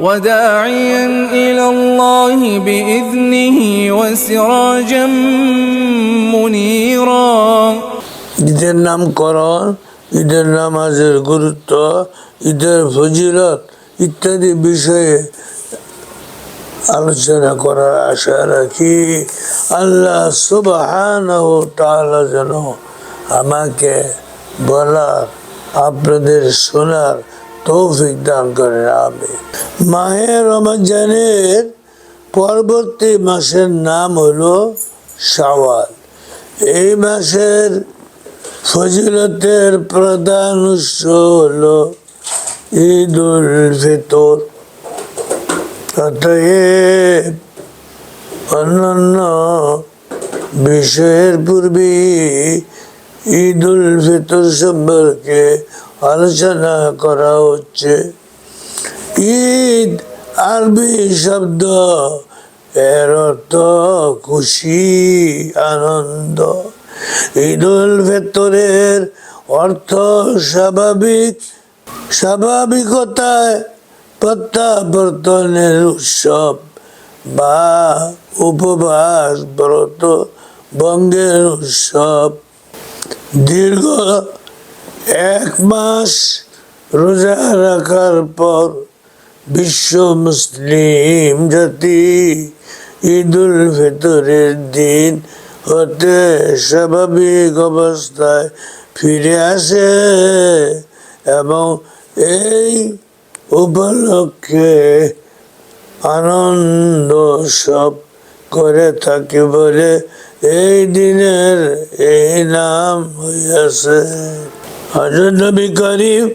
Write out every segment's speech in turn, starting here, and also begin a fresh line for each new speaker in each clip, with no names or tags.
وداعيا إلى الله بإذنه وسراجا منيرا
ঈদের নামকরণ ঈদের নামাজের গুরুত্ব ঈদের ফজিলত ইত্যাদি বিষয়ে আলোচনা করার আশা রাখি আল্লাহ সুবাহান তাআলা যেন আমাকে বলার আপনাদের শোনার তৌফিক দান করেন আমি মাহে রমজানের পরবর্তী মাসের নাম হলো শাওয়াল। এই মাসের ফজিলতের প্রধান উৎস হলো ঈদ উল ফিতর। অতএব অন্যান্য বিষয়ের পূর্বে ঈদ উল ফিতর সম্পর্কে আলোচনা করা হচ্ছে। ঈদ আরবি শব্দ, এর অর্থ খুশি, আনন্দ। ঈদ উল ফিতরের অর্থ স্বাভাবিক, স্বাভাবিকতায় প্রত্যাবর্তনের উৎসব বা উপবাস ব্রত বঙ্গের উৎসব। দীর্ঘ এক মাস রোজা রাখার পর বিশ্ব মুসলিম জাতি ঈদ উল ফিতরের দিন হতে স্বাভাবিক অবস্থায় ফিরে আসে এবং এই উপলক্ষে আনন্দ সব করে থাকে বলে এই দিনের এই নাম হইয়াছে। হজরত নবী করিম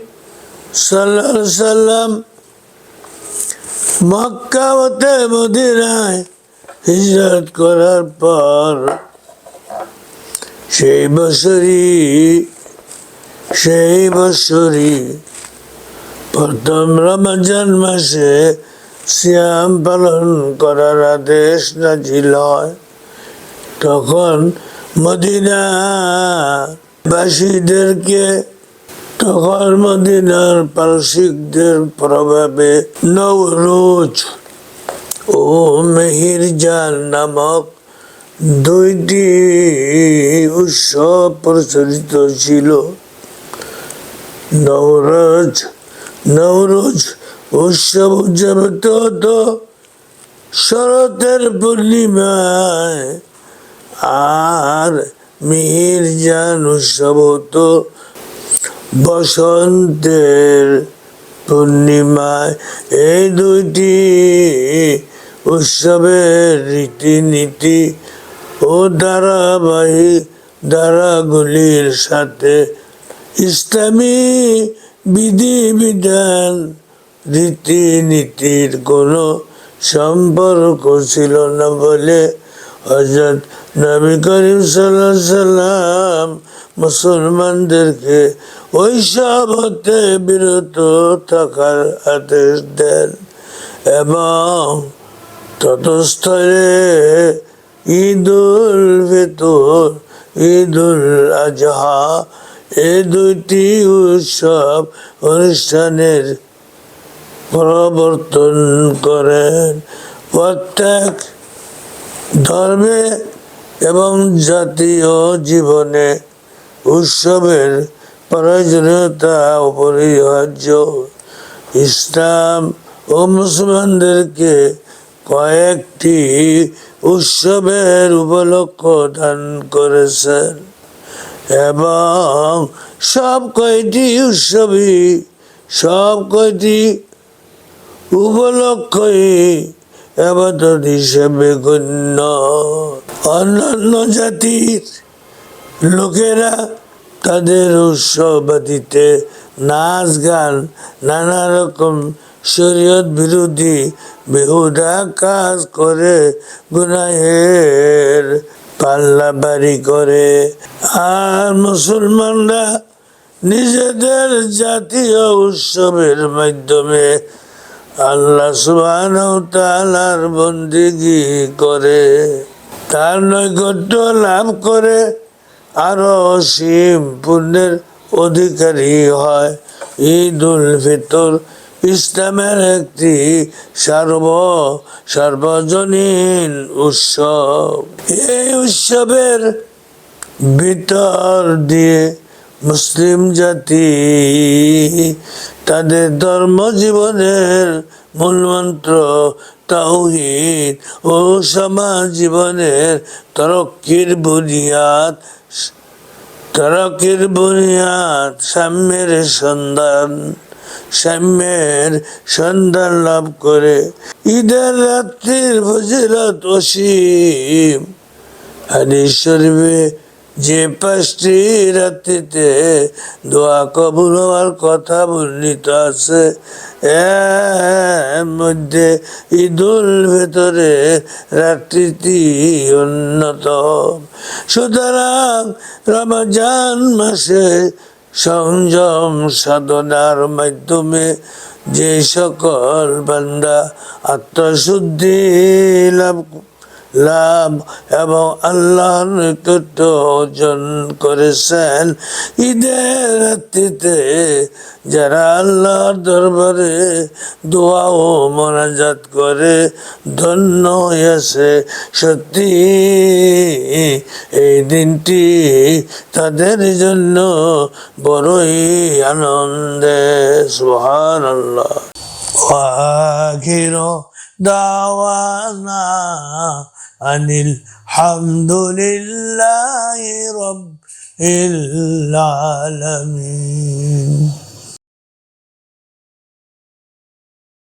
সাল্লাহ সাল্লাম মক্কা হতে মদিনায় হিজরত করার পর সেই বছরই সেই বছরই প্রথম রমজান মাসে শ্যাম পালন করার আদেশ নাজিল হয়। তখন মদিনা বাসীদেরকে, তখন মদিনার পালসিকদের প্রভাবে নৌরোজ ও মেহিরজান নামক দুইটি উৎসব প্রচলিত ছিল। নৌরজ নৌরোজ উৎসব উদযাপিত হতো শরতের পূর্ণিমায়। আর মিহিরজান উৎসব বসন্তের পূর্ণিমায়। এই দুইটি উৎসবের রীতিনীতি ও ধারাবাহী ধারাগুলির সাথে ইসলামী বিধিবিধান রীতিনীতির কোনো সম্পর্ক ছিল না বলে হজরত নবী করিম সাল্লাম মুসলমানদেরকে ওইসব হতে বিরত থাকার আদেশ দেন এবং ততস্থলে ঈদ উল ফিতর ঈদ উল আজহা এই দুইটি উৎসব অনুষ্ঠানের প্রবর্তন করেন। প্রত্যেক ধর্মে এবং জাতীয় জীবনে উৎসবের প্রয়োজনীয়তা অপরিহার্য। ইসলাম ও মুসলমানদেরকে কয়েকটি উৎসবের উপলক্ষ দান করেছেন এবং সব কয়টি উৎসবই সব কয়টি উপলক্ষই হিসেবে গণ্য। অন্যান্য জাতির লোকেরা তাদের উৎসবাদিতে নাচ গান নানা রকম শরীয়ত বিরোধী বেহুদা কাজ করে, গুনাহের পাল্লা বাড়ি করে। আর মুসলমানরা নিজেদের জাতীয় উৎসবের মাধ্যমে আল্লাহ সুবাহ তালার বন্দিগি করে, তার নৈকট্য লাভ করে, আরও অসীম পুণ্যের অধিকারী হয়। ঈদ উল ফিতর ইসলামের একটি সর্ব, সর্বজনীন উৎসব। এই উৎসবের ভিতর দিয়ে মুসলিম জাতি তাদের ধর্ম জীবনের মূলমন্ত্র তাওহিদ ও সমাজ জীবনের তরক্কির বুনিয়াদ তরকের বুনিয়াদ, সাম্যের সন্ধান সাম্যের সন্ধান লাভ করে। ঈদের রাত্রির ফজিলত অসীম হাদিস শরীফে যে পাঁচটি রাত্রিতে দোয়া কবুল হওয়ার কথা বর্ণিত আছে, এর মধ্যে ঈদুল ভেতরে রাত্রিটি অন্যতম। সুতরাং রমজান মাসে সংযম সাধনার মাধ্যমে যে সকল বান্দা আত্মশুদ্ধি লাভ লাভ এবং আল্লাহ নিকট অর্জন করেছেন। ঈদের রাত্রিতে যারা আল্লাহর দরবারে দোয়া ও মনাজাত করে, ধন্য হয়েছে। সত্যি, এই দিনটি তাদের জন্য বড়ই আনন্দে সোহান আল্লাহ দাওয়ানা। دعوانا أن الحمد لله رب العالمين